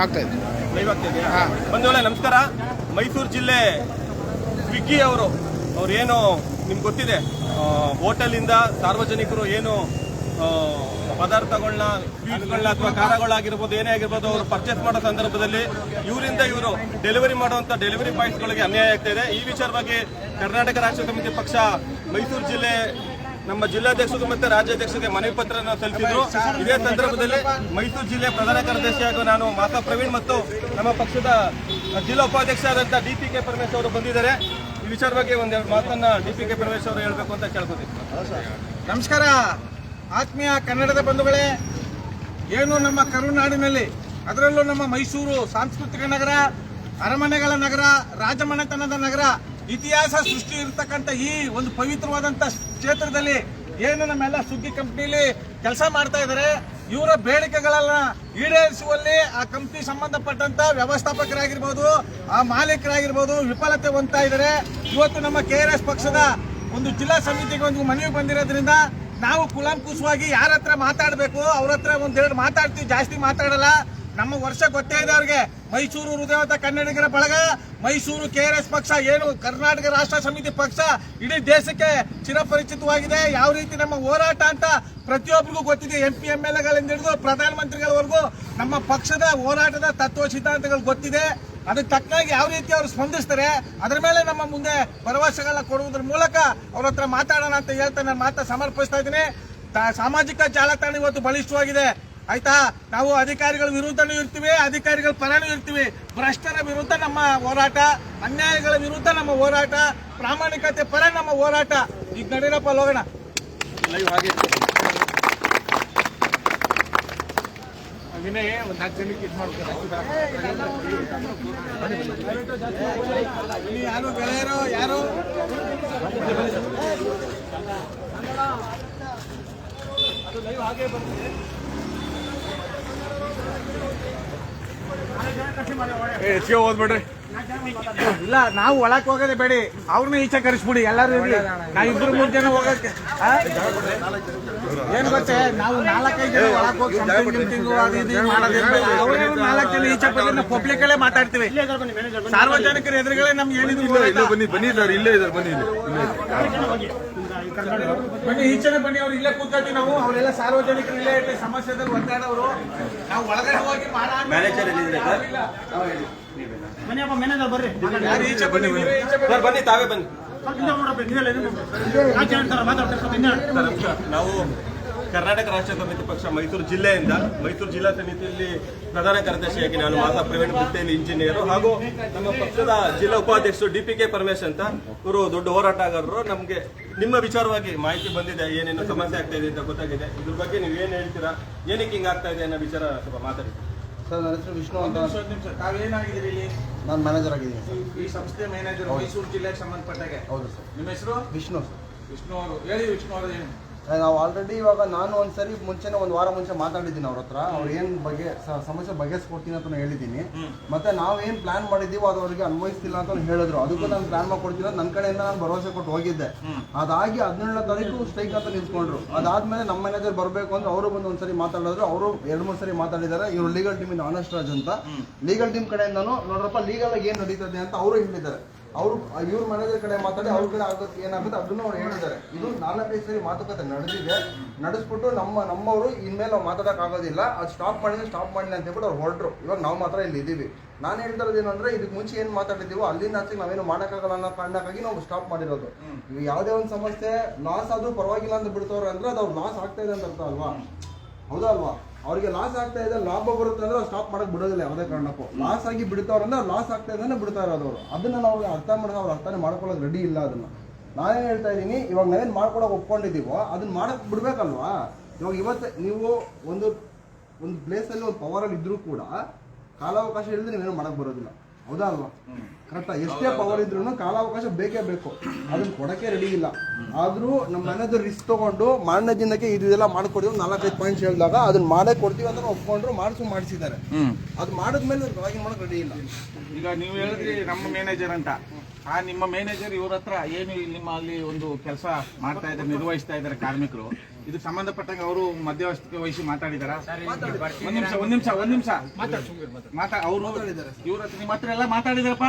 ಆಗ್ತಾ ಇದೆ. ಒಂದು ವೇಳೆ ನಮಸ್ಕಾರ. ಮೈಸೂರು ಜಿಲ್ಲೆ ಸ್ವಿಗ್ಗಿ ಅವರು ಅವ್ರು ಏನು ನಿಮ್ಗೆ ಗೊತ್ತಿದೆ ಹೋಟೆಲಿಂದ ಸಾರ್ವಜನಿಕರು ಏನು ಪದಾರ್ಥಗಳನ್ನ ಸ್ವೀಟ್ಗಳನ್ನ ಅಥವಾ ಖಾರಗಳಾಗಿರ್ಬೋದು ಏನೇ ಆಗಿರ್ಬೋದು ಅವರು ಪರ್ಚೇಸ್ ಮಾಡೋ ಸಂದರ್ಭದಲ್ಲಿ ಇವರಿಂದ ಇವರು ಡೆಲಿವರಿ ಮಾಡುವಂಥ ಡೆಲಿವರಿ ಪಾಯಿಂಟ್ಸ್ಗಳಿಗೆ ಅನ್ಯಾಯ ಆಗ್ತಾ ಇದೆ. ಈ ವಿಚಾರವಾಗಿ ಕರ್ನಾಟಕ ರಾಷ್ಟ್ರ ಸಮಿತಿ ಪಕ್ಷ ಮೈಸೂರು ಜಿಲ್ಲೆ ನಮ್ಮ ಜಿಲ್ಲಾಧ್ಯಕ್ಷರು ಮತ್ತೆ ರಾಜ್ಯಾಧ್ಯಕ್ಷರಿಗೆ ಮನವಿ ಪತ್ರನ ಸಲ್ಲಿಸಿದ್ರು. ಇದೇ ಸಂದರ್ಭದಲ್ಲಿ ಮೈಸೂರು ಜಿಲ್ಲೆ ಪ್ರಧಾನ ಕಾರ್ಯದರ್ಶಿಯಾಗಿ ನಾನು ಮಾತಾ ಪ್ರವೀಣ್ ಮತ್ತು ನಮ್ಮ ಪಕ್ಷದ ಜಿಲ್ಲಾ ಉಪಾಧ್ಯಕ್ಷ ಆದಂತಹ ಡಿ ಪಿ ಕೆ ಪರಮೇಶ್ ಅವರು ಬಂದಿದ್ದಾರೆ. ಈ ವಿಚಾರವಾಗಿ ಒಂದೆರಡು ಮಾತನ್ನ ಡಿ ಪಿ ಕೆ ಪರಮೇಶ್ ಅವರು ಹೇಳಬೇಕು ಅಂತ ಕೇಳ್ಕೊತೀನಿ. ನಮಸ್ಕಾರ. ಆತ್ಮೀಯ ಕನ್ನಡದ ಬಂಧುಗಳೇ, ಏನು ನಮ್ಮ ಕರುನಾಡಿನಲ್ಲಿ, ಅದರಲ್ಲೂ ನಮ್ಮ ಮೈಸೂರು ಸಾಂಸ್ಕೃತಿಕ ನಗರ, ಅರಮನೆಗಳ ನಗರ, ರಾಜಮನೆತನದ ನಗರ, ಇತಿಹಾಸ ಸೃಷ್ಟಿ ಇರತಕ್ಕಂಥ ಈ ಒಂದು ಪವಿತ್ರವಾದಂಥ ಕ್ಷೇತ್ರದಲ್ಲಿ ಏನು ನಮ್ಮೆಲ್ಲ ಸುಗ್ಗಿ ಕಂಪ್ನಿಲಿ ಕೆಲಸ ಮಾಡ್ತಾ ಇದ್ದಾರೆ ಇವರ ಬೇಡಿಕೆಗಳನ್ನ ಈಡೇರಿಸುವಲ್ಲಿ ಆ ಕಂಪ್ನಿ ಸಂಬಂಧಪಟ್ಟಂತ ವ್ಯವಸ್ಥಾಪಕರಾಗಿರ್ಬೋದು, ಆ ಮಾಲೀಕರಾಗಿರ್ಬೋದು ವಿಫಲತೆ ಹೊಂದ್ತಾ ಇದ್ದಾರೆ ಇವತ್ತು ನಮ್ಮ ಕೆ ಪಕ್ಷದ ಒಂದು ಜಿಲ್ಲಾ ಸಮಿತಿಗೆ ಒಂದು ಮನವಿ ಬಂದಿರೋದ್ರಿಂದ ನಾವು ಕುಲಾಂಕುಷವಾಗಿ ಯಾರ ಹತ್ರ ಮಾತಾಡಬೇಕು, ಅವ್ರ ಹತ್ರ ಒಂದೆರಡು ಮಾತಾಡ್ತೀವಿ, ಜಾಸ್ತಿ ಮಾತಾಡಲ್ಲ. ನಮ್ಮ ವರ್ಷ ಗೊತ್ತೇ ಇದೆ ಅವ್ರಿಗೆ. ಮೈಸೂರು ಹೃದಯವಂತ ಕನ್ನಡಿಗರ ಬಳಗ. ಮೈಸೂರು ಕೆ ಆರ್ ಎಸ್ ಪಕ್ಷ ಏನು ಕರ್ನಾಟಕ ರಾಷ್ಟ್ರ ಸಮಿತಿ ಪಕ್ಷ ಇಡೀ ದೇಶಕ್ಕೆ ಚಿರಪರಿಚಿತವಾಗಿದೆ. ಯಾವ ರೀತಿ ನಮ್ಮ ಹೋರಾಟ ಅಂತ ಪ್ರತಿಯೊಬ್ಬರಿಗೂ ಗೊತ್ತಿದೆ. ಎಂ ಪಿ, ಎಂ ಎಲ್ ಎಗಳಿಂದ ಹಿಡಿದು ಪ್ರಧಾನಮಂತ್ರಿಗಳವರೆಗೂ ನಮ್ಮ ಪಕ್ಷದ ಹೋರಾಟದ ತತ್ವ ಸಿದ್ಧಾಂತಗಳು ಗೊತ್ತಿದೆ. ಅದಕ್ಕೆ ತಕ್ಕಾಗಿ ಯಾವ ರೀತಿ ಅವರು ಸ್ಪಂದಿಸ್ತಾರೆ, ಅದರ ಮೇಲೆ ನಮ್ಮ ಮುಂದೆ ಭರವಸೆಗಳನ್ನ ಕೊಡುವುದರ ಮೂಲಕ ಅವ್ರ ಹತ್ರ ಮಾತಾಡೋಣ ಅಂತ ಹೇಳ್ತಾ ನಾನು ಮಾತಾ ಸಮರ್ಪಿಸ್ತಾ ಇದ್ದೀನಿ. ಸಾಮಾಜಿಕ ಜಾಲತಾಣ ಇವತ್ತು ಬಲಿಷ್ಠವಾಗಿದೆ. ಆಯ್ತಾ? ನಾವು ಅಧಿಕಾರಿಗಳ ವಿರುದ್ಧನೂ ಇರ್ತೀವಿ ಅಧಿಕಾರಿಗಳ ಪರನೂ ಇರ್ತೀವಿ. ಭ್ರಷ್ಟರ ವಿರುದ್ಧ ನಮ್ಮ ಹೋರಾಟ ಅನ್ಯಾಯಗಳ ವಿರುದ್ಧ ನಮ್ಮ ಹೋರಾಟ ಪ್ರಾಮಾಣಿಕತೆ ಪರ ನಮ್ಮ ಹೋರಾಟ. ಈಗ ನಡೀರಪ್ಪ ಹೋಗೋಣ ಲೈವ್ ಹಾಗೆ. ವಿನಯ್ ಒಂದು ನಾಲ್ಕು ಜನಕ್ಕೆ ಇದು ಯಾರು ಗೆಳೆಯರು ಯಾರು? ಹೆಚ್ಚಿಗೆ ಓದ್ಬೇಡ್ರಿ ಇಲ್ಲ ನಾವು ಒಳಕ್ ಹೋಗೋದೇ ಬೇಡಿ. ಅವ್ರನ್ನ ಈಚೆ ಕರೆಸ್ಬಿಡಿ ಎಲ್ಲರೂ ಇರ್ಲಿ. ನಾವು ಇಬ್ರು ಮೂರು ಜನ ಹೋಗಕ್ಕೆ? ಏನ್ ಗೊತ್ತೇ? ನಾವು ನಾಲ್ಕೈದು ಜನ ಒಳಕ್ ಹೋಗಿ. ಅವ್ರೇ ನಾಲ್ಕು ಜನ ಈಚೆ ಬಂದ್ರೆ ನಾವು ಪಬ್ಲಿಕ್ ಅಲ್ಲೇ ಮಾತಾಡ್ತೀವಿ. ಸಾರ್ವಜನಿಕರ ಎದುರುಗಳೇ ನಮ್ಗೆ ಹೇಳಿದ್ರು ಇಲ್ಲೇ ಬನ್ನಿ ಬನ್ನಿ ಸರ್ ಇಲ್ಲೇ ಇದ್ದಾರೆ ಬನ್ನಿ ಬನ್ನಿ ಈಚೆನೆ ಬನ್ನಿ ಅವ್ರು ಇಲ್ಲೇ ಕೂತ್ಕೊಳ್ತೀವಿ ನಾವು. ಅವರೆಲ್ಲ ಸಾರ್ವಜನಿಕರು ಇಲ್ಲೇ ಸಮಸ್ಯೆದಲ್ಲಿ ಒದ್ದಾಡೋರು ನಾವು ಒಳಗಡೆ ಹೋಗಿ ಮ್ಯಾನೇಜರ್ ಮ್ಯಾನೇಜರ್ ಬರ್ರಿ. ಬನ್ನಿ ತಾವೇ ಬನ್ನಿ. ನಾವು ಕರ್ನಾಟಕ ರಾಷ್ಟ್ರ ಸಮಿತಿ ಪಕ್ಷ ಮೈಸೂರು ಜಿಲ್ಲೆಯಿಂದ ಮೈಸೂರು ಜಿಲ್ಲಾ ಸಮಿತಿಯಲ್ಲಿ ಪ್ರಧಾನ ಕಾರ್ಯದರ್ಶಿಯಾಗಿ ನಾನು ಮಾತಾ ಪ್ರವೀಣ್ ಗುತ್ತೇಲಿ ಇಂಜಿನಿಯರ್ ಹಾಗೂ ನಮ್ಮ ಪಕ್ಷದ ಜಿಲ್ಲಾ ಉಪಾಧ್ಯಕ್ಷರು ಡಿ ಪಿ ಕೆ ಪರಮೇಶ್ ಅಂತ ಇವರು ದೊಡ್ಡ ಹೋರಾಟಗಾರರು. ನಮಗೆ ನಿಮ್ಮ ವಿಚಾರವಾಗಿ ಮಾಹಿತಿ ಬಂದಿದೆ ಏನೇನು ಸಮಸ್ಯೆ ಆಗ್ತಾ ಇದೆ ಅಂತ ಗೊತ್ತಾಗಿದೆ. ಇದ್ರ ಬಗ್ಗೆ ನೀವು ಏನು ಹೇಳ್ತೀರಾ? ಏನಕ್ಕೆ ಹಿಂಗಾಗ್ತಾ ಇದೆ ಅನ್ನೋ ವಿಚಾರ ಸ್ವಲ್ಪ ಮಾತಾಡಿ. ಸರ್ ನನ್ನ ಹೆಸರು ವಿಷ್ಣು ಅಂತ. ಒಂದ್ ನಿಮಿಷ, ತಾವೇನಾಗಿದ್ದೀರಿ ಇಲ್ಲಿ? ನಾನು ಮ್ಯಾನೇಜರ್ ಆಗಿದ್ದೀನಿ ಸರ್. ಈ ಸಂಸ್ಥೆ ಮ್ಯಾನೇಜರ್ ಮೈಸೂರು ಜಿಲ್ಲೆಗೆ ಸಂಬಂಧಪಟ್ಟಾಗೆ. ಹೌದು ಸರ್. ನಿಮ್ಮ ಹೆಸರು? ವಿಷ್ಣು ಸರ್. ವಿಷ್ಣು ಅವರು. ಹೇಳಿ ವಿಷ್ಣು ಅವರು ಏನು? ನಾವು ಆಲ್ರೆಡಿ ಇವಾಗ ನಾನು ಒಂದ್ಸರಿ ಮುಂಚೆನೆ ಒಂದು ವಾರ ಮುಂಚೆ ಮಾತಾಡಿದ್ದೀನಿ ಅವ್ರ ಹತ್ರ. ಅವ್ರು ಏನು ಬಗ್ಗೆ ಸಮಸ್ಯೆ ಬಗೆಹರಿಸ್ಕೊಡ್ತೀನಿ ಅಂತ ಹೇಳಿದ್ದೀನಿ. ಮತ್ತೆ ನಾವು ಏನು ಪ್ಲಾನ್ ಮಾಡಿದ್ದೀವೋ ಅದು ಅವ್ರಿಗೆ ಅನ್ವಯಿಸ್ತಿಲ್ಲ ಅಂತ ಹೇಳಿದ್ರು. ಅದಕ್ಕೂ ನಾನು ಪ್ಲಾನ್ ಮಾಡ್ಕೊಡ್ತೀನಿ ಅಂತ ನನ್ನ ಕಡೆಯಿಂದ ನಾನು ಭರವಸೆ ಕೊಟ್ಟು ಹೋಗಿದ್ದೆ. ಅದಾಗಿ ಹದಿನೇಳನೇ ತಾರೀಕು ಸ್ಟ್ರೈಕ್ ಅಂತ ನಿಲ್ಸ್ಕೊಂಡ್ರು ಅದಾದ್ಮೇಲೆ ನಮ್ಮ ಮ್ಯಾನೇಜರ್ ಬರಬೇಕು ಅಂದ್ರೆ ಅವರು ಬಂದು ಒಂದ್ಸರಿ ಮಾತಾಡಿದ್ರು. ಅವರು ಎರಡು ಮೂರು ಸರಿ ಮಾತಾಡಿದ್ದಾರೆ. ಇವರು ಲೀಗಲ್ ಟೀಮಿಂದ ಆನೆಸ್ಟ್ ರಾಜ್ ಅಂತ. ಲೀಗಲ್ ಟೀಮ್ ಕಡೆಯಿಂದನೂ ನೋಡ್ರಪ್ಪ ಲೀಗಲ್ ಆಗಿ ಏನು ನಡೀತದೆ ಅಂತ ಅವರು ಹೇಳಿದ್ದಾರೆ. ಅವರು ಇವ್ರ ಮ್ಯಾನೇಜರ್ ಕಡೆ ಮಾತಾಡಿ ಅವ್ರ ಕಡೆ ಆಗುತ್ತೆ ಏನಾಗುತ್ತೆ ಅದನ್ನು ಅವ್ರು ಹೇಳಿದ್ದಾರೆ. ಇದು ನಾಲ್ಕೈದು ಸರಿ ಮಾತುಕತೆ ನಡೆದಿದೆ. ನಡೆಸ್ಬಿಟ್ಟು ನಮ್ಮ ನಮ್ಮವರು ಇನ್ಮೇಲೆ ನಾವು ಮಾತಾಡಕ್ ಆಗೋದಿಲ್ಲ. ಅದು ಸ್ಟಾಪ್ ಮಾಡಿದ್ರೆ ಸ್ಟಾಪ್ ಮಾಡಲಿ ಅಂತ ಹೇಳ್ಬಿಟ್ಟು ಅವ್ರು ಹೊರಟರು. ಇವಾಗ ನಾವು ಮಾತ್ರ ಇಲ್ಲಿ ಇದ್ದೀವಿ ನಾನು ಹೇಳ್ತಾ ಇರೋದು ಏನಂದ್ರೆ ಇದಕ್ಕೆ ಮುಂಚೆ ಏನು ಮಾತಾಡಿದ್ದೀವೋ ಅಲ್ಲಿಂದ ಆಚೆ ನಾವೇನು ಮಾಡೋಕ್ಕಾಗಲ್ಲ ಅನ್ನೋ ಕಾರಣಕ್ಕಾಗಿ ನಾವು ಸ್ಟಾಪ್ ಮಾಡಿರೋದು. ಯಾವುದೇ ಒಂದು ಸಮಸ್ಯೆ ಲಾಸ್ ಆದ್ರೂ ಪರವಾಗಿಲ್ಲ ಅಂತ ಬಿಡ್ತವ್ರೆ ಅಂದ್ರೆ ಅದು ಅವ್ರು ಲಾಸ್ ಆಗ್ತಾ ಇದೆ ಅಂತ ಅರ್ಥ ಅಲ್ವಾ? ಹೌದಾ ಅಲ್ವಾ ಅವ್ರಿಗೆ ಲಾಸ್ ಆಗ್ತಾ ಇದೆ, ಲಾಭ ಬರುತ್ತೆ ಅಂದ್ರೆ ಸ್ಟಾಪ್ ಮಾಡಕ್ ಬಿಡೋದಿಲ್ಲ ಯಾವುದೇ ಕಾರಣಕ್ಕೂ. ಲಾಸ್ ಆಗಿ ಬಿಡ್ತಾವ್ರಂದ್ರೆ ಲಾಸ್ ಆಗ್ತಾ ಇದೆ ಬಿಡ್ತಾ ಅವರು. ಅದನ್ನ ನಾವು ಅರ್ಥ ಮಾಡಿದ ಅವ್ರು ಅರ್ಥನೇ ಮಾಡ್ಕೊಳ್ಳೋಕೆ ರೆಡಿ ಇಲ್ಲ ಅದನ್ನ. ನಾನೇನು ಹೇಳ್ತಾ ಇದ್ದೀನಿ, ಇವಾಗ ನಾವೇನು ಮಾಡ್ಕೊಳಕ್ ಒಪ್ಕೊಂಡಿದ್ದೀವೋ ಅದನ್ನ ಮಾಡಕ್ ಬಿಡ್ಬೇಕಲ್ವಾ? ಇವಾಗ ಇವತ್ತು ನೀವು ಒಂದು ಒಂದು ಪ್ಲೇಸಲ್ಲಿ ಒಂದು ಪವರಲ್ಲಿ ಇದ್ರೂ ಕೂಡ ಕಾಲಾವಕಾಶ ಇಲ್ಲದೆ ನೀವೇನು ಮಾಡಕ್ ಬರೋದಿಲ್ಲ. ಹೌದಾ ಅಲ್ವಾ ಕರೆಕ್ಟಾ ಎಷ್ಟೇ ಪವರ್ ಇದ್ರೂ ಕಾಲಾವಕಾಶ ಬೇಕೇ ಬೇಕು. ಅದನ್ನ ಕೊಡಕ್ಕೆ ರೆಡಿ ಇಲ್ಲ. ಆದ್ರೂ ನಮ್ಮ ಮ್ಯಾನೇಜರ್ ರಿಸ್ಕ್ ತಗೊಂಡು ಮಾರನೇ ದಿನಕ್ಕೆ ಇದೆಲ್ಲ ಮಾಡ್ಕೊಡಿದ್ರು ನಾಲ್ಕೈದು ಪಾಯಿಂಟ್ಸ್ ಹೇಳಿದಾಗ ಅದನ್ನ ಮಾಡೇ ಕೊಡ್ತೀವಿ ಅಂತ ಒಪ್ಕೊಂಡ್ರು ಮಾಡಿಸು ಮಾಡಿಸಿದ್ದಾರೆ. ಅದು ಮಾಡಿದ್ಮೇಲೆ ಮಾಡಕ್ ರೆಡಿ ಇಲ್ಲ. ಈಗ ನೀವು ಹೇಳಿದ್ರಿ ನಮ್ಮ ಮ್ಯಾನೇಜರ್ ಅಂತ. ಆ ನಿಮ್ಮ ಮ್ಯಾನೇಜರ್ ಇವ್ರ ಹತ್ರ ಏನು ಇಲ್ಲಿ ನಿಮ್ಮ ಅಲ್ಲಿ ಒಂದು ಕೆಲಸ ಮಾಡ್ತಾ ಇದ್ದಾರೆ ನಿರ್ವಹಿಸ್ತಾ ಇದ್ದಾರೆ ಕಾರ್ಮಿಕರು? ಇದಕ್ಕೆ ಸಂಬಂಧಪಟ್ಟಂಗೆ ಅವರು ಮಧ್ಯವಸ್ಥಿಕೆ ವಹಿಸಿ ಮಾತಾಡಿದಾರ? ಒಂದ್ ನಿಮಿಷ ಒಂದ್ ನಿಮಿಷ ಒಂದ್ ನಿಮಿಷ. ಮಾತಾ ಅವರು ಇವ್ರ ಹತ್ರ ನಿಮ್ಮ ಹತ್ರ ಎಲ್ಲ ಮಾತಾಡಿದಾರಪ್ಪ?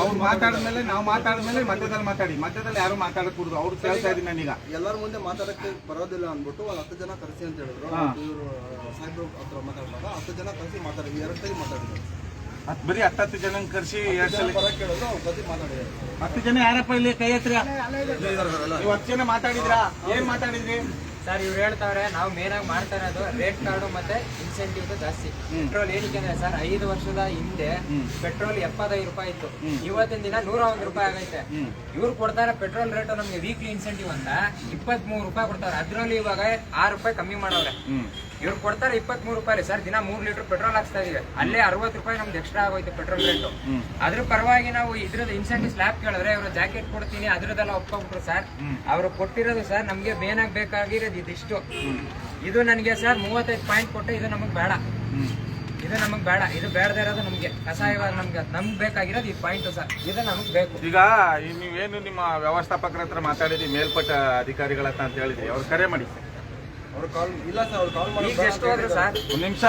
ಅವ್ರು ಮಾತಾಡಿದ್ಮೇಲೆ ನಾವು ಮಾತಾಡಿದ್ಮೇಲೆ ಮಧ್ಯದಲ್ಲಿ ಮಾತಾಡಿ. ಮಧ್ಯದಲ್ಲಿ ಯಾರು ಮಾತಾಡಕ್ ಕೂಡುದು ಅವ್ರು ಕೇಳ್ತಾ ಇದೀನಿ ನಾನೀಗ. ಎಲ್ಲರ ಮುಂದೆ ಮಾತಾಡಕ್ಕೆ ಬರೋದಿಲ್ಲ ಅಂದ್ಬಿಟ್ಟು ಒಂದು ಹತ್ತು ಜನ ಕರೆಸಿ ಅಂತ ಹೇಳಿದ್ರು. ಇವರು ಸಾಹೇಬ್ರು ಹತ್ರ ಮಾತಾಡಿದಾಗ ಹತ್ತು ಜನ ಕರೆಸಿ ಮಾತಾಡಿದ್ವಿ ಎರಡು ಕೈ ಮಾತಾಡಿದ್ರು. ಹತ್ತು ಬರೀ ಹತ್ತತ್ತು ಜನ ಕರ್ಸಿ ಎರಡ್ ಸಲ ಬರಕ್ಕೆ ಹೇಳಿದ್ರು ಅವ್ರ ಜೊತೆ ಮಾತಾಡಿದ್ರು ಹತ್ತು ಜನ ಯಾರಪ್ಪ ಇಲ್ಲಿ ಕೈ ಹತ್ರ ನೀವು ಹತ್ತು ಜನ ಮಾತಾಡಿದ್ರಾ? ಏನ್ ಮಾತಾಡಿದ್ರಿ? ಸರ್ ಇವ್ರು ಹೇಳ್ತಾವ್ರೆ ನಾವು ಮೇನ್ ಆಗಿ ಮಾಡ್ತಾ ಇರೋದು ರೇಟ್ ಕಾರ್ಡು ಮತ್ತೆ ಇನ್ಸೆಂಟಿವ್ ಜಾಸ್ತಿ. ಪೆಟ್ರೋಲ್ ಏನಕ್ಕೆ ಅಂದ್ರೆ ಸರ್ ಐದು ವರ್ಷದ ಹಿಂದೆ ಪೆಟ್ರೋಲ್ ಎಪ್ಪತ್ತೈದು ರೂಪಾಯಿ ಇತ್ತು. ಇವತ್ತಿನ ದಿನ ನೂರ ಒಂದು ರೂಪಾಯಿ ಆಗೈತೆ. ಇವ್ರು ಕೊಡ್ತಾರೆ ಪೆಟ್ರೋಲ್ ರೇಟ್ ನಮ್ಗೆ ವೀಕ್ಲಿ ಇನ್ಸೆಂಟಿವ್ ಅಂತ ಇಪ್ಪತ್ತ್ ಮೂರು ರೂಪಾಯಿ ಕೊಡ್ತಾರೆ. ಅದ್ರಲ್ಲಿ ಇವಾಗ ಆರು ರೂಪಾಯಿ ಕಮ್ಮಿ ಮಾಡವ್ರೆ ಇವ್ರು ಕೊಡ್ತಾರೆ ಇಪ್ಪತ್ತ್ ಮೂರು ರೂಪಾಯಿ ಸರ್ ದಿನ ಮೂರ್ ಲೀಟರ್ ಪೆಟ್ರೋಲ್ ಹಾಕ್ಸ್ತಾ ಇದೀವಿ. ಅಲ್ಲೇ ಅರವತ್ತು ರೂಪಾಯಿ ನಮ್ದು ಎಕ್ಸ್ಟ್ರಾ ಆಗೋಯ್ತು ಪೆಟ್ರೋಲ್ ರೇಟು ಅದ್ರ ಪರವಾಗಿ ನಾವು ಇದ್ರದ್ದು ಇನ್ಸೆಂಟಿವ್ ಸ್ಲ್ಯಾಬ್ ಕೇಳಿದ್ರೆ ಇವರು ಜಾಕೆಟ್ ಕೊಡ್ತೀನಿ ಅದ್ರದ್ದೆಲ್ಲ ಒಪ್ಕೊಂಡ್ಬಿಟ್ರು ಸರ್. ಅವರು ಕೊಟ್ಟಿರೋದು ಸರ್ ನಮ್ಗೆ ಮೇನ್ ಆಗಿ ಬೇಕಾಗಿರೋದು ಇದಿಷ್ಟು. ಇದು ನನಗೆ ಸರ್ ಮೂವತ್ತೈದು ಪಾಯಿಂಟ್ ಕೊಟ್ಟೆ ಇದು ನಮಗ್ ಬೇಡ. ಇದು ನಮಗ್ ಬೇಡ. ಇದು ಬೇಡದೇ ಇರೋದು ನಮ್ಗೆ. ಕಸಾಯವಾಗಿ ನಮ್ಗೆ ನಮ್ಗೆ ಬೇಕಾಗಿರೋದು ಈ ಪಾಯಿಂಟ್ ಸರ್. ಇದು ನಮಗ್ ಬೇಕು. ಈಗ ನೀವೇನು ನಿಮ್ಮ ವ್ಯವಸ್ಥಾಪಕರ ಹತ್ರ ಮಾತಾಡಿದ್ರಿ ಮೇಲ್ಪಟ್ಟ ಅಧಿಕಾರಿಗಳ ಹತ್ರ ಅಂತ ಹೇಳಿದ್ರಿ. ಅವ್ರು ಕರೆ ಮಾಡಿ. ಅವ್ರು ಕಾಲ್ ಇಲ್ಲ ಸರ್ ಅವ್ರು ಕಾಲ್ ಮಾಡಿ ಈಗ ಎಷ್ಟು ಹೋದ್ರು ಸರ್ ಒಂದ್ ನಿಮಿಷ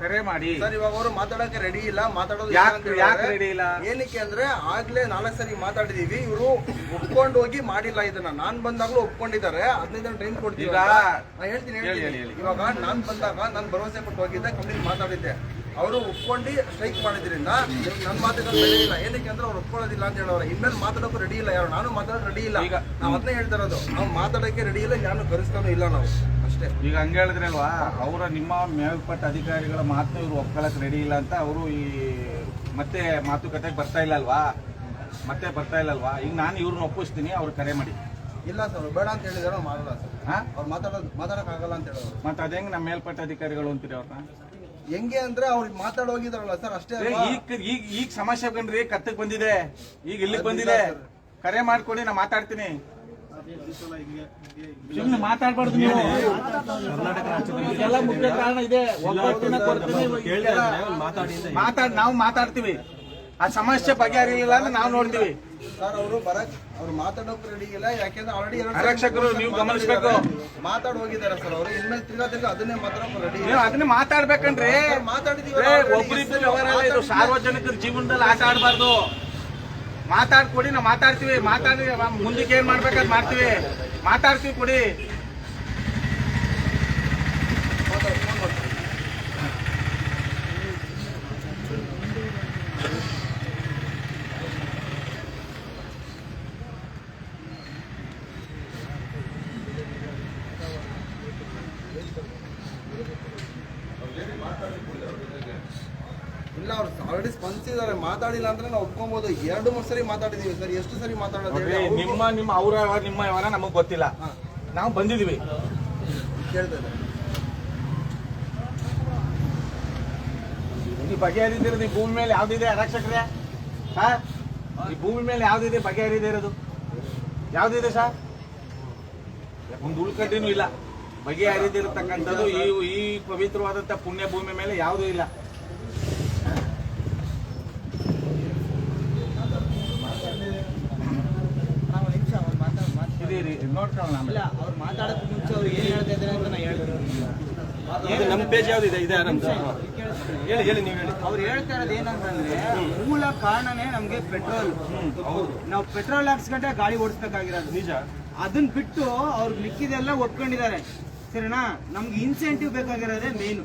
ಕರೆ ಮಾಡಿ. ಸರ್ ಇವಾಗ ಅವರು ಮಾತಾಡಕ್ಕೆ ರೆಡಿ ಇಲ್ಲ ಮಾತಾಡೋದು ಯಾಕ್- ಯಾಕ್ ready ಇಲ್ಲ? ಏನಕ್ಕೆ ಅಂದ್ರೆ ಆಗ್ಲೇ ನಾಲ್ಕು ಸರಿ ಮಾತಾಡಿದೀವಿ ಇವರು ಒಪ್ಕೊಂಡು ಹೋಗಿ ಮಾಡಿಲ್ಲ ಇದನ್ನ. ನಾನ್ ಬಂದಾಗ್ಲೂ ಒಪ್ಕೊಂಡಿದ್ದಾರೆ. ಹದಿನೈದು ದಿನ ಟೈಮ್ ಕೊಡ್ತೀವಿ. ಹೇಳ್ತೀನಿ ಹೇಳ್ತೀನಿ. ಹೇಳಿ, ಹೇಳಿ. ಇವಾಗ ನಾನ್ ಬಂದಾಗ ನಾನು ಭರವಸೆ ಕೊಟ್ಟು ಹೋಗಿದ್ದೆ ಕಂಪ್ನಿ ಮಾತಾಡಿದ್ದೆ. ಅವರು ಒಪ್ಕೊಂಡು ಸ್ಟ್ರೈಕ್ ಮಾಡಿದ್ರಿಂದ ನನ್ನ ಮಾತುಗಳು ರೆಡಿ ಇಲ್ಲ. ಏನಕ್ಕೆ ಅಂದ್ರೆ ಅವ್ರು ಒಪ್ಕೊಳ್ಳೋದಿಲ್ಲ ಅಂತ ಹೇಳೋರು. ಇನ್ಮೇಲೆ ಮಾತಾಡೋಕೆ ರೆಡಿ ಇಲ್ಲ. ಯಾರು? ನಾನು ಮಾತಾಡೋಕೆ ರೆಡಿ ಇಲ್ಲ. ಈಗ- ನಾವು ಅದನ್ನೇ ಹೇಳ್ತಾ ಇರೋದು. ನಾವು ಮಾತಾಡೋಕೆ ರೆಡಿ ಇಲ್ಲ ನಾನು ಕರೆಸ್ತಾನು ಇಲ್ಲ ನಾವು. ಅಷ್ಟೇ. ಈಗ ಹಂಗ ಹೇಳಿದ್ರಲ್ವಾ ಅವರ ನಿಮ್ಮ ಮೇಲ್ಪಟ್ಟ ಅಧಿಕಾರಿಗಳ ಮಾತನ್ನ ಇವರು ಒಪ್ಕೊಳ್ಳೋಕೆ ರೆಡಿ ಇಲ್ಲ ಅಂತ ಅವರು ಈ ಮತ್ತೆ ಮಾತುಕತೆಗೆ ಬರ್ತಾ ಇಲ್ಲ ಅಲ್ವಾ? ಮತ್ತೆ ಬರ್ತಾ ಇಲ್ಲ ಅಲ್ವಾ? ಈಗ ನಾನು ಇವ್ರನ್ನ ಒಪ್ಪಿಸ್ತೀನಿ ಅವ್ರು ಕರೆ ಮಾಡಿ. ಇಲ್ಲ ಸರ್ ಬೇಡ ಅಂತ ಹೇಳಿದಾರೆ ಮಾಡಲ್ಲ ಸರ್ ಅವ್ರು ಮಾತಾಡೋದು ಮಾತಾಡಕ್ ಆಗಲ್ಲ ಅಂತ ಹೇಳೋದು ಮತ್ತೆ ಅದೇ ನಮ್ಮ ಮೇಲ್ಪಟ್ಟ ಅಧಿಕಾರಿಗಳು ಅಂತೀರಿ ಅವ್ರನ್ನ? ಹೆಂಗೆ ಅಂದ್ರೆ ಅವ್ರಿಗೆ ಮಾತಾಡೋಗಿದಾರಲ್ಲ ಸರ್ ಅಷ್ಟೇ ಅಲ್ವಾ? ಈಗ ಈಗ ಈಗ ಸಮಸ್ಯೆ ಕಂಡ್ರಿ ಕತ್ತಕ್ ಬಂದಿದೆ. ಈಗ ಇಲ್ಲಿಗೆ ಬಂದಿದೆ. ಕರೆ ಮಾಡ್ಕೊಡಿ ನಾ ಮಾತಾಡ್ತೀನಿ. ಸುಮ್ನೆ ಮಾತಾಡ್ಬಾರ್ದು ನೀವು. ಮುಖ್ಯ ಕಾರಣ ಇದೆ. ಕೊಡ್ತೀನಿ. ಮಾತಾಡ್ ನಾವು ಮಾತಾಡ್ತೀವಿ. ಆ ಸಮಸ್ಯೆ ಬಗೆಹರಿಲಿಲ್ಲ ಅಂದ್ರೆ ನಾವು ನೋಡ್ತೀವಿ. ಸರ್ ಅವರು ಬರಕ್ ಅವ್ರು ಮಾತಾಡೋಕ್ ರೆಡಿ ಇಲ್ಲ ಯಾಕೆಂದ್ರೆ ಆಲ್ರೆಡಿ ಆರಕ್ಷಕರು ನೀವು ಗಮನಿಸ್ಬೇಕು. ಮಾತಾಡ್ ಹೋಗಿದ್ದಾರೆ ಸರ್ ಅವರು ಇನ್ಮೇಲೆ ತಿರ್ಗಾ ತಿರ್ಗಾ ಅದನ್ನೇ ಮಾತ್ರ ರೆಡಿ ನೀವು ಅದನ್ನ ಮಾತಾಡ್ಬೇಕಂದ್ರೆ ಮಾತಾಡಿದೀವಿ ಏ, ಒಬ್ರಿಬ್ರು ವ್ಯವಹಾರ ಅಲ್ಲ ಇದು ಸಾರ್ವಜನಿಕರ ಜೀವನದಲ್ಲಿ ಆಟ ಆಡಬಾರ್ದು. ಮಾತಾಡ್ಕೊಡಿ ನಾವು ಮಾತಾಡ್ತೀವಿ. ಮಾತಾಡಿ ಮುಂದಕ್ಕೆ ಏನ್ ಮಾಡ್ಬೇಕಾದ್ ಮಾಡ್ತೀವಿ. ಮಾತಾಡ್ತೀವಿ ಕೊಡಿ ಇಲ್ಲ ಅವ್ರು ಆಲ್ರೆಡಿ ಸ್ಪಂದಿಸಿದ್ದಾರೆ ಮಾತಾಡಿಲ್ಲ ಅಂದ್ರೆ ನಾವು ಒಪ್ಕೊಬಹುದು ಎರಡು ಮೂರು ಸರಿ ಮಾತಾಡಿದೀವಿ ಸರ್. ಎಷ್ಟು ಸರಿ ಮಾತಾಡೋದು ಹೇಳಿ? ಅವ್ರು ನಿಮ್ಮ ನಿಮ್ಮ ಅವ್ರ ವ್ಯವಹಾರ ನಿಮ್ಮ ವ್ಯವಹಾರ ನಮಗ್ ಗೊತ್ತಿಲ್ಲ. ನಾವು ಬಂದಿದೀವಿ. ಕೇಳ್ತಾ ಇದ್ದಾರೆ. ಈ ಬಗೆಹರಿದಿರೋದು ಈ ಭೂಮಿ ಮೇಲೆ ಯಾವ್ದಿದೆ ಆರಕ್ಷಕರೇ ಹಾ? ಈ ಭೂಮಿ ಮೇಲೆ ಯಾವ್ದಿದೆ ಬಗೆಹರಿದಿರೋದು? ಯಾವ್ದಿದೆ ಸರ್? ಒಂದು ಉಳ್ಕಡ್ಡಿನೂ ಇಲ್ಲ. ಬಗೆಹರಿದಿರತಕ್ಕಂಥದ್ದು ಈ ಈ ಪವಿತ್ರವಾದಂಥ ಪುಣ್ಯ ಭೂಮಿ ಮೇಲೆ ಯಾವುದೂ ಇಲ್ಲ. ನೋಡ್ಕೊಳ್ಳೋಣ ಆಮೇಲೆ. ಅವ್ರು ಮಾತಾಡೋಕೆ ಮುಂಚೆ ಅವ್ರು ಏನು ಹೇಳ್ತಾ ಇದ್ದಾರೆ ಅಂತ ನಾ ಹೇಳ್ತೀನಿ ನಮ್ಮ ಪೇಜ್ ಯಾವ್ದಿದೆ ಇದೆ? ನಮ್ದು. ಹೇಳಿ ಹೇಳಿ ನೀವು ಹೇಳಿ. ಅವ್ರು ಹೇಳ್ತಾ ಇರೋದು ಏನಂತಂದ್ರೆ ಮೂಲ ಕಾರಣನೇ ನಮ್ಗೆ ಪೆಟ್ರೋಲ್. ನಾವು ಪೆಟ್ರೋಲ್ ಹಾಕ್ಸ್ಕೊಂಡೆ ಗಾಡಿ ಓಡಿಸ್ಬೇಕಾಗಿರೋದು. ನಿಜ. ಅದನ್ನ ಬಿಟ್ಟು ಅವ್ರು ಮಿಕ್ಕಿದೆಲ್ಲ ಒಪ್ಕೊಂಡಿದ್ದಾರೆ. ಸರಿನಾ? ನಮ್ಗೆ ಇನ್ಸೆಂಟಿವ್ ಬೇಕಾಗಿರೋದೇ ಮೇನು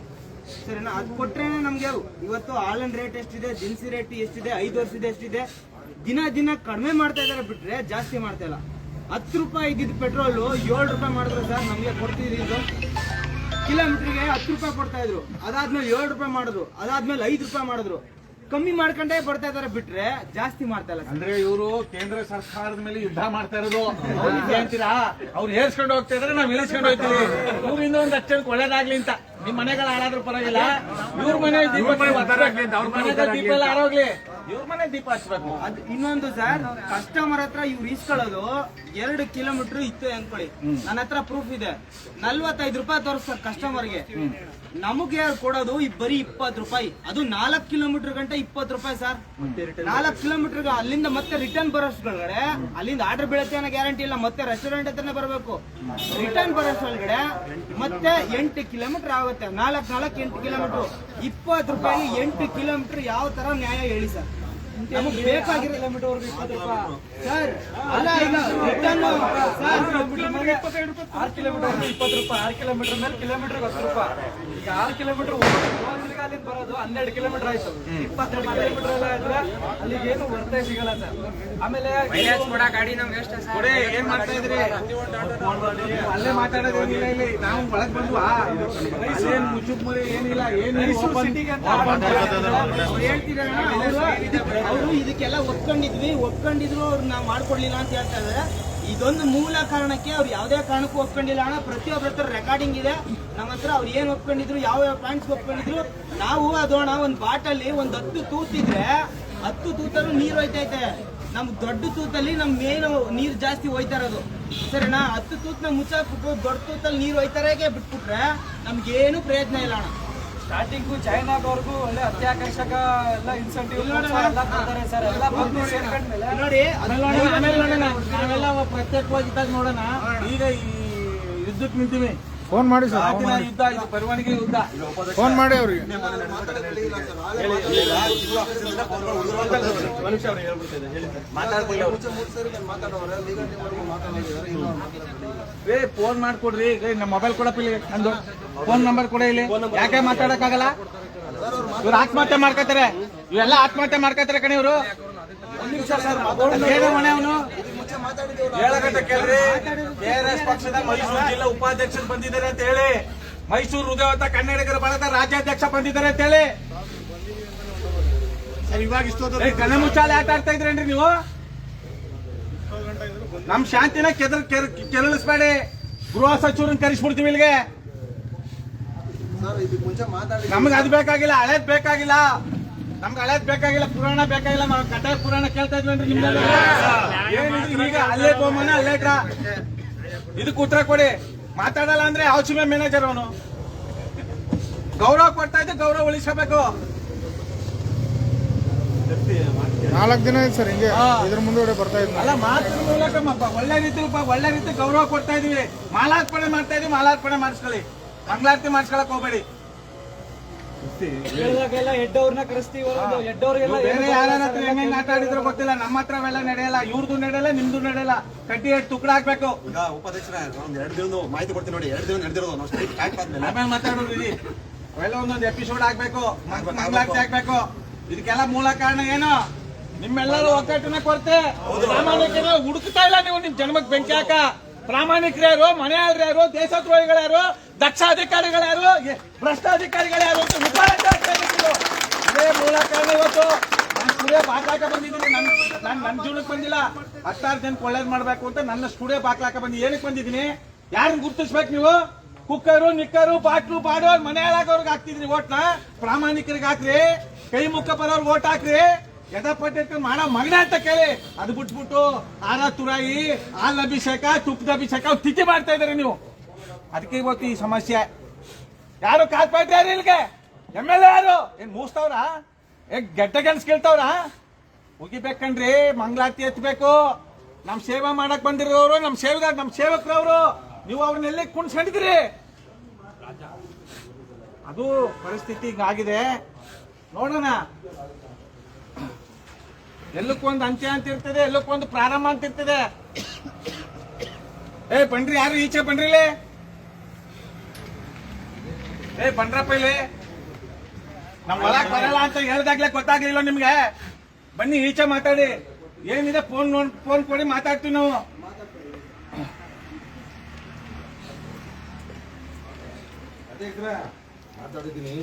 ಸರಿನಾ? ಅದು ಕೊಟ್ರೇನೆ ನಮ್ಗೆ ಇವತ್ತು ಆಲನ್ ರೇಟ್ ಎಷ್ಟಿದೆ ದಿನಸಿ ರೇಟ್ ಎಷ್ಟಿದೆ ಐದು ವರ್ಷದ ಎಷ್ಟಿದೆ ದಿನ ದಿನ ಕಡಿಮೆ ಮಾಡ್ತಾ ಇದಾರೆ ಬಿಟ್ರೆ ಜಾಸ್ತಿ ಮಾಡ್ತಾ ಇಲ್ಲ. ಹತ್ತು ರೂಪಾಯಿ ಇದ್ದಿದ್ದು ಪೆಟ್ರೋಲು ಏಳು ರೂಪಾಯಿ ಮಾಡಿದ್ರು ಸರ್ ನಮಗೆ ಕೊಡ್ತಿದ್ದು ಕಿಲೋಮೀಟ್ರಿಗೆ ಹತ್ತು ರೂಪಾಯಿ ಕೊಡ್ತಾ ಇದ್ರು. ಅದಾದ್ಮೇಲೆ ಏಳು ರೂಪಾಯಿ ಮಾಡಿದ್ರು. ಅದಾದ್ಮೇಲೆ ಐದು ರೂಪಾಯಿ ಮಾಡಿದ್ರು. ಕಮ್ಮಿ ಮಾಡ್ಕೊಂಡೇ ಬರ್ತಾ ಇದಾರೆ ಬಿಟ್ರೆ ಜಾಸ್ತಿ ಮಾಡ್ತಾ ಇಲ್ಲ ಅಂದ್ರೆ ಇವರು ಕೇಂದ್ರ ಸರ್ಕಾರದ ಮೇಲೆ ಯುದ್ಧ ಮಾಡ್ತಾ ಇರೋದು. ಅಂತೀರಾ? ಅವ್ರು ಏರ್ಸ್ಕೊಂಡು ಹೋಗ್ತಾ ಇದ್ರೆ ನಾವ್ ಇಳಿಸ್ಕೊಂಡು ಹೋಗ್ತೀವಿ. ಊರಿಂದ ಒಂದ್ ಅಚ್ಚನ್ ಒಳ್ಳೇದಾಗ್ಲಿ ಅಂತ. ನಿಮ್ ಮನೆಗಳ ಹಾಳಾದ್ರೂ ಪರವಾಗಿಲ್ಲ. ಇವ್ರ ಮನೆ ದೀಪ ಅವ್ರ ಮನೆ ದೀಪ ಎಲ್ಲ ಹಾರೋಗ್ಲಿ ಇವ್ರ ಮನೆ ದೀಪ ಹಚ್ಬೇಕು. ಅದ್ ಇನ್ನೊಂದು ಸರ್ ಕಸ್ಟಮರ್ ಹತ್ರ ಇವ್ರು ಇಸ್ಕೊಳ್ಳೋದು ಎರಡು ಕಿಲೋಮೀಟರ್ ಇತ್ತು ಅನ್ಕೊಳ್ಳಿ. ನನ್ನ ಹತ್ರ ಪ್ರೂಫ್ ಇದೆ. ನಲ್ವತ್ತೈದು ರೂಪಾಯಿ ತೋರಿಸ್ತಾರೆ ಕಸ್ಟಮರ್ಗೆ ನಮಗೆ ಕೊಡೋದು? ಈ ಬರೀ ಇಪ್ಪತ್ತು ರೂಪಾಯಿ. ಅದು ನಾಲ್ಕು ಕಿಲೋಮೀಟರ್ ಗಂಟೆ ಇಪ್ಪತ್ತು ರೂಪಾಯಿ ಸರ್. ನಾಲ್ಕು ಕಿಲೋಮೀಟರ್ ಅಲ್ಲಿಂದ ಮತ್ತೆ ರಿಟರ್ನ್ ಬರೋಷ್ಟೊಳಗಡೆ ಅಲ್ಲಿಂದ ಆರ್ಡರ್ ಬೀಳುತ್ತೆ ಅನ್ನೋ ಗ್ಯಾರಂಟಿ ಇಲ್ಲ ಮತ್ತೆ ರೆಸ್ಟೋರೆಂಟ್ ಹತ್ರನೇ ಬರಬೇಕು. ರಿಟರ್ನ್ ಬರೋಷ್ಟೊಳಗಡೆ ಮತ್ತೆ ಎಂಟು ಕಿಲೋಮೀಟರ್ ಆಗುತ್ತೆ. ನಾಲ್ಕು ನಾಲ್ಕು ಎಂಟು ಕಿಲೋಮೀಟರ್ ಇಪ್ಪತ್ತು ರೂಪಾಯಿ ಎಂಟು ಕಿಲೋಮೀಟರ್ ಯಾವ ತರ ನ್ಯಾಯ ಹೇಳಿ ಸರ್. ನಮಗ್ ರೂಪಾಯಿ. ಸರ್, ಅಲ್ಲ ಈಗ ರಿಟರ್ನ್ ಆರು ಕಿಲೋಮೀಟರ್, ಇಪ್ಪತ್ತು ರೂಪಾಯಿ, ಆರು ಕಿಲೋಮೀಟರ್ ಮೇಲೆ ಕಿಲೋಮೀಟರ್ ಹತ್ತು ರೂಪಾಯಿ. ಆರು ಕಿಲೋಮೀಟರ್ ಅಲ್ಲಿಂದ ಬರೋದು ಹನ್ನೆರಡು ಕಿಲೋಮೀಟರ್ ಆಯ್ತು. ಇಪ್ಪತ್ತೆರಡು ಕಿಲೋಮೀಟರ್ ಎಲ್ಲ ಇದ್ರೆ ಅಲ್ಲಿಗೆ ಏನು ವರ್ತನೆ ಸಿಗಲ್ಲ ಸರ್. ಆಮೇಲೆ ಏನ್ ಮಾಡ್ತಾ ಇದ್ರಿ? ಅಲ್ಲೇ ಮಾತಾಡೋದೇನಿಲ್ಲ ಇಲ್ಲಿ. ನಾವು ಒಳಗ್ ಬಂದ್ವಾ? ಏನ್ ಮುಚ್ಚುಕ್ ಮುರಿ ಏನಿಲ್ಲ ಏನು ಸಿಟಿಗೆ ಅಂತ ಅವರು ಇದಕ್ಕೆಲ್ಲ ಒಪ್ಕೊಂಡಿದ್ವಿ. ಒಪ್ಕೊಂಡಿದ್ರು ಅವ್ರು ನಾವು ಮಾಡ್ಕೊಡ್ಲಿಲ್ಲ ಅಂತ ಹೇಳ್ತಾ ಇದಾರೆ ಇದೊಂದು ಮೂಲ ಕಾರಣಕ್ಕೆ ಅವ್ರು ಯಾವುದೇ ಕಾರಣಕ್ಕೂ ಒಪ್ಕೊಂಡಿಲ್ಲ ಅಣ್ಣ. ಪ್ರತಿಯೊಬ್ಬರ ಹತ್ರ ರೆಕಾರ್ಡಿಂಗ್ ಇದೆ. ನಮ್ಮ ಹತ್ರ ಅವ್ರು ಏನ್ ಒಪ್ಕೊಂಡಿದ್ರು, ಯಾವ ಯಾವ ಪಾಯಿಂಟ್ಸ್ ಒಪ್ಕೊಂಡಿದ್ರು, ನಾವು ಅದೋಣ ಒಂದು ಬಾಟಲ್ಲಿ ಒಂದು ಹತ್ತು ತೂತಿದ್ರೆ, ಹತ್ತು ತೂತಲ್ಲೂ ನೀರು ಹೋಯ್ತೈತೆ. ನಮ್ ದೊಡ್ಡ ತೂತಲ್ಲಿ ನಮ್ ಮೇನ್ ನೀರ್ ಜಾಸ್ತಿ ಹೋಯ್ತಾ ಇರೋದು. ಸರಿನಾ? ಹತ್ತು ತೂತ್ನ ಮುಚ್ಚಾಕ್ಬಿಟ್ಟು ದೊಡ್ಡ ತೂತಲ್ಲಿ ನೀರು ಹೋಯ್ತಾರಾಗೆ ಬಿಟ್ಬಿಟ್ರೆ ನಮ್ಗೇನು ಪ್ರಯತ್ನ ಇಲ್ಲ ಅಣ್ಣ. ಸ್ಟಾರ್ಟಿಂಗು ಚೈನಾದವ್ರಿಗೂ ಒಳ್ಳೆ ಅತ್ಯಾಕರ್ಷಕ ಎಲ್ಲ ಇನ್ಸೆಂಟಿವ್ ಎಲ್ಲ ಕೊಡ್ತಾರೆ ಸರ್. ಎಲ್ಲ ಬಂದು ಸೇರ್ಕೊಂಡ್ಮೇಲೆ ನೋಡಿ ಆಮೇಲೆ ನಾವೆಲ್ಲ ಪ್ರತ್ಯೇಕವಾಗಿ ಇದ್ದಾಗ ನೋಡೋಣ. ಈಗ ಈ ಯುದ್ಧಕ್ಕೆ ನಿಂತೀವಿ. ಫೋನ್ ಮಾಡಿ ಸರ್ ಆದಿನ ಯುದ್ಧ ಇದು ಬರವಣಿಗೆ ಯುದ್ಧ. ಫೋನ್ ಮಾಡಿ ಅವ್ರಿಗೆ. ಅವ್ರು. ಏ ಫೋನ್ ಮಾಡ್ಕೊಡ್ರಿ. ಈಗ ನಮ್ಮ ಮೊಬೈಲ್ ಕೊಡಪ್ಪ ಇಲ್ಲಿ ನಂದು ಫೋನ್ ನಂಬರ್ ಕೂಡ ಇಲ್ಲಿ. ಯಾಕೆ ಮಾತಾಡಕ್ಕಾಗಲ್ಲ? ಇವ್ರು ಆತ್ಮಹತ್ಯೆ ಮಾಡ್ಕೋತಾರೆ. ಇವೆಲ್ಲ ಆತ್ಮಹತ್ಯೆ ಮಾಡ್ಕೋತಾರೆ ಕಣಿ ಇವರು. ಒಂದ್ ನಿಮಿಷ ಸರ್ ಏನು ಮನೆ ಅವನು. ಹೇಳಕತ್ತ ಕೇಳ್ರಿ. ಕೆಆರ್ಎಸ್ ಪಕ್ಷದ ಮೈಸೂರು ಜಿಲ್ಲಾ ಉಪಾಧ್ಯಕ್ಷರು ಬಂದಿದ್ದಾರೆ ಅಂತ ಹೇಳಿ. ಮೈಸೂರು ಹೃದಯವಂತ ಕನ್ನಡಿಗರ ಬಳಗದ ರಾಜ್ಯಾಧ್ಯಕ್ಷ ಬಂದಿದ್ದಾರೆ ಅಂತ ಹೇಳಿ. ಏ, ಕಣ್ಣು ಮುಚ್ಚಾಲೆ ಆಟ ಆಡ್ತಾ ಇದ್ರೇನ್ರಿ ನೀವು? ನಮ್ ಶಾಂತಿನ ಕೆದರ್ ಕೆರಳಿಸ್ಬೇಡಿ. ಗೃಹ ಸಚಿವರನ್ನ ಕರೆಸ್ಬಿಡ್ತೀವಿ ಇಲ್ಲಿಗೆ. ನಮ್ಗೆ ಅದು ಬೇಕಾಗಿಲ್ಲ ಹಳೇದ್ ಬೇಕಾಗಿಲ್ಲ. ನಮ್ಗೆ ಹಳೇದ್ ಬೇಕಾಗಿಲ್ಲ ಪುರಾಣ ಬೇಕಾಗಿಲ್ಲ ನಾವು ಕಥೆ ಪುರಾಣ ಕೇಳ್ತಾ ಇದ್ವಿ ಏನಿದ್ರು ಈಗ ಅಲ್ಲೇ ಬೋಮನ ಅಲ್ಲೇ ಡ್ರಾ? ಇದಕ್ಕೆ ಉತ್ತರ ಕೊಡಿ. ಮಾತಾಡಲ್ಲ ಅಂದ್ರೆ ಆಚುಮೆ ಮ್ಯಾನೇಜರ್ ಅವನು. ಗೌರವ ಕೊಡ್ತಾ ಇದ್ದೆ ಗೌರವ ಉಳಿಸಬೇಕು ನಾಲ್ಕು ದಿನ ಆಯ್ತು ಸರ್ ಹಿಂಗೆ. ಇದ್ರ ಮುಂದೆ ಬರ್ತಾ ಇದ್ನ. ಅಲ್ಲ ಮಾತಿನ ಮೂಲಕ ಒಳ್ಳೆ ರೀತಿ ಒಳ್ಳೆ ರೀತಿ ಗೌರವ ಕೊಡ್ತಾ ಇದೀವಿ. ಮಾಲಾರ್ಪಣೆ ಮಾಡ್ತಾ ಇದೀವಿ ಮಾಲಾರ್ಪಣೆ ಮಾಡಿಸ್ಕೊಳ್ಳಿ. ಮಂಗಳಾರತಿ ಮಾಡಿಸ್ಕೊಳಕ್ ಹೋಗ್ಬೇಡಿ. ಬೇರೆ ಯಾರ ಹತ್ರ ಹೆಂಗ್ ಆಟ ಆಡಿದ್ರು ಗೊತ್ತಿಲ್ಲ ನಮ್ಮ ಹತ್ರ ಅವೆಲ್ಲ ನಡೆಯಲ್ಲ ಇವ್ರದ್ದು ನಡೆಯಲ್ಲ ನಿಮ್ದು ನಡೆಯಲ್ಲ. ಕಟ್ಟಿ ಎರಡು ತುಕಡ ಹಾಕ್ಬೇಕು. ಈಗ ಉಪಾಧ್ಯಕ್ಷರ ಒಂದ್ ಎರಡು ದಿನ ಮಾಹಿತಿ ಕೊಡ್ತೀನಿ ನೋಡಿ ಎರಡು ದಿನ ನಡೆದಿರೋದು ನಾವು ಸ್ಟ್ರೈಕ್ ಬ್ಯಾಕ್ ಆದ್ಮೇಲೆ. ಆಮೇಲೆ ಮಾತಾಡೋದು ಇಲ್ಲಿ. ಅವೆಲ್ಲ ಒಂದೊಂದು ಎಪಿಸೋಡ್ ಹಾಕ್ಬೇಕು ಮಂಗಳಾರತಿ ಹಾಕ್ಬೇಕು ಇದಕ್ಕೆಲ್ಲ ಮೂಲ ಕಾರಣ ಏನು? ನಿಮ್ಮೆಲ್ಲರೂ ಒಗ್ಗಟ್ಟಿನ ಕೊರತೆ. ಪ್ರಾಮಾಣಿಕರು ಹುಡುಕ್ತಾ ಇಲ್ಲ ನೀವು ನಿಮ್ ಜನ್ಮಕ್ ಬೆಂಕಿ ಹಾಕ. ಪ್ರಾಮಾಣಿಕರ್ಯಾರು ಯಾರು ದೇಶದ್ರೋಹಿಗಳ್ಯಾರು ದಕ್ಷ ಅಧಿಕಾರಿಗಳ್ಯಾರು ಯಾರು ಭ್ರಷ್ಟ ಅಧಿಕಾರಿಗಳ್ಯಾರು ಅಂತ ಆಗ್ತಾ ಇದೆ ಮೂಲ ಕಾರಣ ಇವತ್ತು ನನ್ನ ಸ್ಟುಡಿಯೋ ಬಾಕ್ಲಾಕ ಬಂದಿದ್ದೀನಿ. ನನ್ ನಾನು ನನ್ನ ಜೀವನಕ್ಕೆ ಬಂದಿಲ್ಲ. ಹತ್ತಾರು ಜನಕ್ಕೆ ಒಳ್ಳೇದು ಮಾಡಬೇಕು ಅಂತ ನನ್ನ ಸ್ಟುಡಿಯೋ ಬಾಕ್ಲಾಕ ಬಂದು ಏನಕ್ಕೆ ಬಂದಿದ್ದೀನಿ? ಯಾರನ್ನ ಗುರುತಿಸ್ಬೇಕು ನೀವು? ಕುಕ್ಕರು, ನಿಕ್ಕರು, ಬಾಟ್ಲು ಬಾಡೋರ್ ಮನೆ ಹಾಳಾಗೋರ್ಗೆ ಹಾಕ್ತಿದ್ರಿ ಓಟ್ನ ಪ್ರಾಮಾಣಿಕರಿಗೆ ಹಾಕ್ರಿ. ಕೈ ಮುಖ ಬರೋರ್ಗೆ ಓಟ್ ಹಾಕ್ರಿ. ಯಥಾಪಟ್ಟ ಮಾಡೋ ಮಗನ ಅಂತ ಕೇಳಿ. ಅದು ಬಿಟ್ಬಿಟ್ಟು ಆರ ತುರಾಯಿ, ಹಾಲ್ ಅಭಿಷೇಕ ತುಪ್ಪದ ಅಭಿಷೇಕ ತಿಥಿ ಮಾಡ್ತಾ ಇದಾರೆ ನೀವು. ಅದಕ್ಕೆ ಇವತ್ತು ಈ ಸಮಸ್ಯೆ. ಯಾರು ಕಾರ್ಪೊರೇಟ್ ಯಾರು ಇಲ್ಲಿಗೆ? ಎಂ ಎಲ್ ಎ ಯಾರು? ಏನ್ ಮೂಸ್ತವ್ರ? ಏನ್ ಗೆಟ್ಟ ಗೆಲ್ಸ್ ಕೇಳ್ತಾವ್ರ? ಮುಗಿಬೇಕನ್ರಿ ಮಂಗಳಾರತಿ ಎತ್ತಬೇಕು ನಮ್ ಸೇವೆ ಮಾಡಕ್ ಬಂದಿರೋರು, ನಮ್ ಸೇವೆಗಾರ, ನಮ್ ಅವರು. ನೀವು ಅವ್ರನ್ನೆಲ್ಲ ಕುಣ್ಸ್ಕೊಂಡಿದ್ರಿ ಅದು ಪರಿಸ್ಥಿತಿ ಆಗಿದೆ. ನೋಡೋಣ. ಎಲ್ಲಕ್ಕೊಂದು ಅಂತ್ಯ ಅಂತ ಇರ್ತದೆ, ಎಲ್ಲಕ್ಕೊಂದು ಪ್ರಾರಂಭ ಅಂತ ಇರ್ತದೆ. ಏ ಬನ್ರಿ ಯಾರು ಈಚೆ ಬನ್ರಿ ಇಲ್ಲಿ? ಏ ಬಂದ್ರಪ್ಪ ಇಲ್ಲಿ. ನಮ್ ಒಳಗ್ ಬರಲ್ಲ ಅಂತ ಹೇಳ್ದಾಗ್ಲೇ ಗೊತ್ತಾಗ್ಲಿಲ್ಲ ನಿಮ್ಗೆ. ಬನ್ನಿ ಈಚೆ ಮಾತಾಡಿ. ಏನಿದೆ ಫೋನ್ ನೋಡ್ ಫೋನ್ ಕೊಡಿ ಮಾತಾಡ್ತೀವಿ ನಾವು. ಮಾತಾಡಿದ್ದೀನಿ.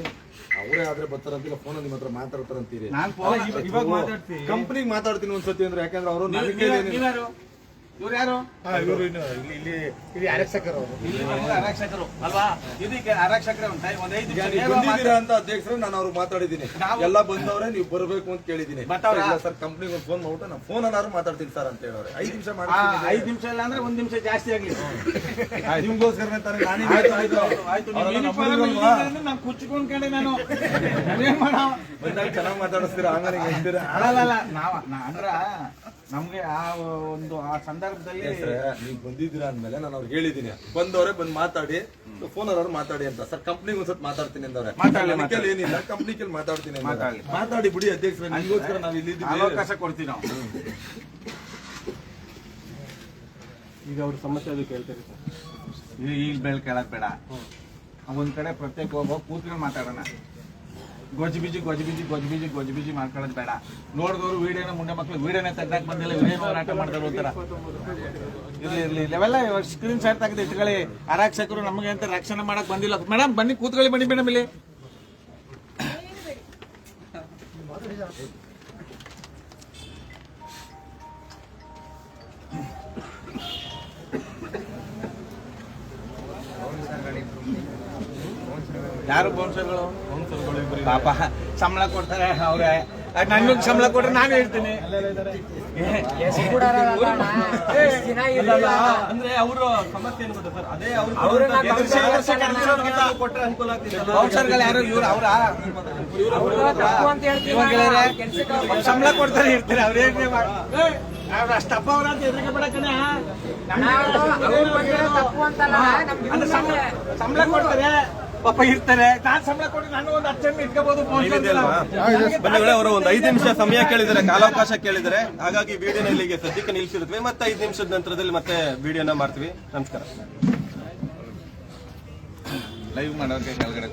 ಅವರೇ ಆದ್ರೆ ಬರ್ತಾರಂತಿಲ್ಲ ಫೋನ್ ನಿಮ್ಮ ಹತ್ರ ಮಾತಾಡ್ತಾರಂತೀರಿ ನಾನ್ ಫೋನ್ ಇವಾಗ ಮಾತಾಡ್ತೀನಿ. ಕಂಪ್ನಿಗೆ ಮಾತಾಡ್ತೀನಿ ಒಂದ್ಸತಿ ಅಂದ್ರೆ ಯಾಕಂದ್ರೆ ಅವರು ನೀವ್ಯಾರು? ಇವ್ರು ಯಾರು? ಇವರು ಇಲ್ಲಿ ಇಲ್ಲಿ ಇಲ್ಲಿ ಆರಕ್ಷಕರು ಅವರು. ಇಲ್ಲಿ ನಮ್ಗೆ ಆರಕ್ಷಕರು ಅಲ್ವಾ? ಇದಕ್ಕೆ ಆರಕ್ಷಕರೇ ಒಂದು ಟೈಮ್ ಒಂದು ಐದು ನಿಮಿಷ ನೇರವಾಗಿ ಬಂದಿದ್ದೀರಾ ಅಂತ ಅಧ್ಯಕ್ಷರು ನಾನು ಅವ್ರಿಗೆ ಮಾತಾಡಿದ್ದೀನಿ. ನಾವು- ಎಲ್ಲ ಬಂದವ್ರೆ ನೀವು ಬರಬೇಕು ಅಂತ ಕೇಳಿದ್ದೀನಿ. ಬರ್ತಾವ್ರಾ? ಇಲ್ಲ ಸರ್ ಕಂಪ್ನಿಗೆ ಒಂದು ಫೋನ್ ಮಾಡ್ಬಿಟ್ಟು ನಾನು ಫೋನ್ ಅನ್ನಾರು ಮಾತಾಡ್ತೀನಿ ಸರ್ ಅಂತ ಹೇಳೋರೆ ಐದು ನಿಮಿಷ ಆ, ಮಾಡಿ ಐದು ನಿಮಿಷ ಇಲ್ಲ ಅಂದ್ರೆ ಒಂದ್ ನಿಮಿಷ ಜಾಸ್ತಿ ಆಗ್ಲಿ. ನಿಮ್ಗೋಸ್ಕರ ತಾನೇ ನಾನೇ ಆಯ್ತು, ಆಯ್ತು, ಆಯ್ತು. ಅವ್ರೆಲ್ಲ? ಅಂದ್ರೆ ನಾನು ಕುಚ್ಕೊಂಡ್ಕೊಂಡೆ ನಾನು. ಮಾಡೋ ಬಂದಾಗ ಚೆನ್ನಾಗಿ ಮಾತಾಡಿಸ್ತೀರಾ? ಆಮೇಲೆ ಹಿಂಗೆ ಹೇಳ್ತೀರಾ? ಅಲ್ಲ ಅಲ್ಲ ನಾವ ನಾ- ಅಂದ್ರ ನಮ್ಗೆ ಆ ಒಂದು ಆ ಸಂದರ್ಭದಲ್ಲಿ ನೀವು ಬಂದಿದ್ದೀರಾ ಅಂದ್ಮೇಲೆ ನಾನು ಅವ್ರಿಗೆ ಹೇಳಿದ್ದೀನಿ ಬಂದವರೇ ಬಂದು ಮಾತಾಡಿ ಫೋನ್ ಅವ್ರು ಮಾತಾಡಿ ಅಂತ. ಸರ್ ಕಂಪ್ನಿಗೆ ಒಂದ್ಸತ್ ಮಾತಾಡ್ತೀನಿ ಅಂದವ್ರೆ. ಮಾತಾಡ್ಲಿ, ಮಾತಾಡ್ಲಿ. ಏನಿಲ್ಲ ಕಂಪ್ನಿ ಕೇಳಿ ಮಾತಾಡ್ತೀನಿ. ಮಾತಾಡಿ ಬಿಡಿ ಅಧ್ಯಕ್ಷರೇ ನಿಮಗೋಸ್ಕರ ನಾವು ಇಲ್ಲಿ ಅವಕಾಶ ಕೊಡ್ತೀವಿ ನಾವು. ಈಗ ಅವ್ರ ಸಮಸ್ಯೆ ಅದು ಕೇಳ್ತಾರೆ ಈಗ ಈಗ ಬೆಳ್ ಕೇಳಕ್ ಬೇಡ. ಒಂದ್ ಕಡೆ ಪ್ರತ್ಯೇಕ ಹೋಗೋ ಕೂತ್ಕೊಂಡು ಮಾತಾಡೋಣ. ಗೊಜ್ಜು ಬೀಜಿ ಗೊಜ್ಜು ಬೀಜಿ ಗೊಜ್ಜು ಬೀಜಿ ಗೊಜ್ಜು ಬೀಜಿ ಮಾಡ್ಕೊಳ್ಳೋದು ಬೇಡ. ನೋಡಿದವರು ವೀಡಿಯೋನ ಮುಂದೆ ಮಕ್ಕಳು ವೀಡಿಯೋನ ತೆಗ್ದಾಕ್ ಬಂದಿಲ್ಲ, ವೀಡಿಯೋ ಮಾರಾಟ ಮಾಡ್ತಾರೆ ಅಂತಾರ ಇರ್ಲಿ ಇರ್ಲಿ ಇವೆಲ್ಲ ಸ್ಕ್ರೀನ್ ಶಾಟ್ ತೆಗೆದು ಇಟ್ಕೊಳ್ಳಿ. ಆರಕ್ಷಕರು ನಮಗೆ ಅಂತ ರಕ್ಷಣೆ ಮಾಡಕ್ ಬಂದಿಲ್ಲ. ಮೇಡಮ್ ಬನ್ನಿ, ಕೂತ್ಕೊಳ್ಳಿ ಬನ್ನಿ ಮೇಡಮ್ ಇಲ್ಲಿ. ಯಾರು ಬೌನ್ಸರ್ಗಳು ಪಾಪ ಸಂಬಳ ಕೊಡ್ತಾರೆ ಅವ್ರೆ. ನನ್ಗ ಸಂಬಳ ಕೊಟ್ರೆ ನಾನು ಹೇಳ್ತೀನಿ. ಅಂದ್ರೆ ಅವರು ಸಮಸ್ಯೆ ಏನು ಗೊತ್ತಾ ಸರ್? ಅದೇ ಅವ್ರು ಅವ್ರನ್ನ ಎದುರಿಸಿ ಕರ್ಸಿ ಕೊಟ್ರೆ ಅನುಕೂಲ ಆಗ್ತಿತ್ತು. ಬೌನ್ಸರ್ಗಳು ಯಾರು ಇವ್ರು ಅವ್ರ ತಪ್ಪು ಅಂತ ಕೆಲ್ಸಕ್ಕೆ ಸಂಬಳ ಕೊಡ್ತಾರೆ ಇರ್ತಾರೆ ಅವ್ರ ಅಷ್ಟಪ್ಪ ಅವ್ರ ಅಂತ ನಮ್ಗೆ ಸಂಬಳ ಸಂಬಳ ಕೊಡ್ತಾರೆ. ಪಾಪ ಇರ್ತಾರೆ. ನಾನ್ ಸಂಬಳ ಕೊಟ್ಟು ನಾನು ಒಂದು ಹತ್ತು ಜನ ಇಟ್ಕೋಬಹುದು ಬಂಧುಗಳೇ ಅವರು ಒಂದು ಐದು ನಿಮಿಷ ಸಮಯ ಕೇಳಿದರೆ ಕಾಲಾವಕಾಶ ಕೇಳಿದರೆ ಹಾಗಾಗಿ ವಿಡಿಯೋನ ಇಲ್ಲಿಗೆ ಸದ್ಯಕ್ಕೆ ನಿಲ್ಲಿಸಿರುತ್ತವೆ ಮತ್ತೆ ಐದು ನಿಮಿಷದ ನಂತರದಲ್ಲಿ ಮತ್ತೆ ವಿಡಿಯೋನ ಮಾಡ್ತೀವಿ. ನಮಸ್ಕಾರ. ಲೈವ್ ಮಾಡೋಕೆ ಕೆಳಗಡೆ